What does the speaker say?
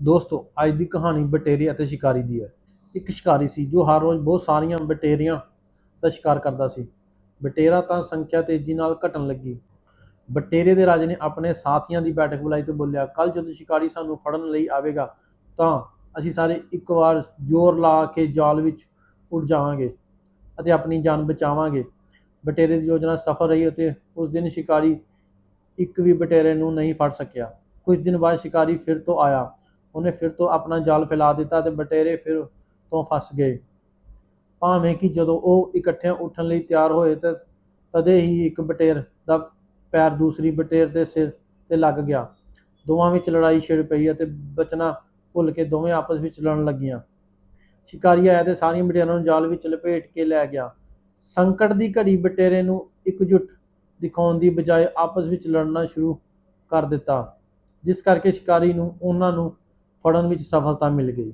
ਦੋਸਤੋ, ਅੱਜ ਦੀ ਕਹਾਣੀ ਬਟੇਰੇ ਅਤੇ ਸ਼ਿਕਾਰੀ ਦੀ ਹੈ। ਇੱਕ ਸ਼ਿਕਾਰੀ ਸੀ ਜੋ ਹਰ ਰੋਜ਼ ਬਹੁਤ ਸਾਰੀਆਂ ਬਟੇਰੀਆਂ ਦਾ ਸ਼ਿਕਾਰ ਕਰਦਾ ਸੀ। ਬਟੇਰਾ ਤਾਂ ਸੰਖਿਆ ਤੇਜ਼ੀ ਨਾਲ ਘਟਣ ਲੱਗੀ। ਬਟੇਰੇ ਦੇ ਰਾਜੇ ਨੇ ਆਪਣੇ ਸਾਥੀਆਂ ਦੀ ਬੈਠਕ ਬੁਲਾਈ ਤੇ ਬੋਲਿਆ ਕੱਲ ਜਦੋਂ ਸ਼ਿਕਾਰੀ ਸਾਨੂੰ ਫੜਨ ਲਈ ਆਵੇਗਾ, ਤਾਂ ਅਸੀਂ ਸਾਰੇ ਇੱਕ ਵਾਰ ਜ਼ੋਰ ਲਾ ਕੇ ਜਾਲ ਵਿੱਚ ਉੱਡ ਜਾਵਾਂਗੇ ਅਤੇ ਆਪਣੀ ਜਾਨ ਬਚਾਵਾਂਗੇ। ਬਟੇਰੇ ਦੀ ਯੋਜਨਾ ਸਫਲ ਰਹੀ ਅਤੇ ਉਸ ਦਿਨ ਸ਼ਿਕਾਰੀ ਇੱਕ ਵੀ ਬਟੇਰੇ ਨੂੰ ਨਹੀਂ ਫੜ ਸਕਿਆ। ਕੁਝ ਦਿਨ ਬਾਅਦ ਸ਼ਿਕਾਰੀ ਫਿਰ ਤੋਂ ਆਇਆ। ਉਹਨੇ ਫਿਰ ਤੋਂ ਆਪਣਾ ਜਾਲ ਫੈਲਾ ਦਿੱਤਾ ਤੇ ਬਟੇਰੇ ਫਿਰ ਤੋਂ ਫਸ ਗਏ। ਭਾਵੇਂ ਕਿ ਜਦੋਂ ਉਹ ਇਕੱਠਿਆਂ ਉੱਠਣ ਲਈ ਤਿਆਰ ਹੋਏ ਤਾਂ ਤਦੇ ਹੀ ਇੱਕ ਬਟੇਰ ਦਾ ਪੈਰ ਦੂਸਰੀ ਬਟੇਰ ਦੇ ਸਿਰ ਤੇ ਲੱਗ ਗਿਆ। ਦੋਵਾਂ ਵਿੱਚ ਲੜਾਈ ਛਿੜ ਪਈ ਅਤੇ ਬਚਣਾ ਭੁੱਲ ਕੇ ਦੋਵੇਂ ਆਪਸ ਵਿੱਚ ਲੜਨ ਲੱਗੀਆਂ। ਸ਼ਿਕਾਰੀ ਆਇਆ ਤੇ ਸਾਰੀਆਂ ਬਟੇਰਾਂ ਨੂੰ ਜਾਲ ਵਿੱਚ ਲਪੇਟ ਕੇ ਲੈ ਗਿਆ। ਸੰਕਟ ਦੀ ਘੜੀ ਬਟੇਰੇ ਨੂੰ ਇਕਜੁੱਟ ਦਿਖਾਉਣ ਦੀ ਬਜਾਏ ਆਪਸ ਵਿੱਚ ਲੜਨਾ ਸ਼ੁਰੂ ਕਰ ਦਿੱਤਾ। ਜਿਸ ਕਰਕੇ ਸ਼ਿਕਾਰੀ ਨੂੰ ਉਹਨਾਂ ਨੂੰ ਫੜਨ ਵਿੱਚ ਸਫਲਤਾ ਮਿਲ ਗਈ।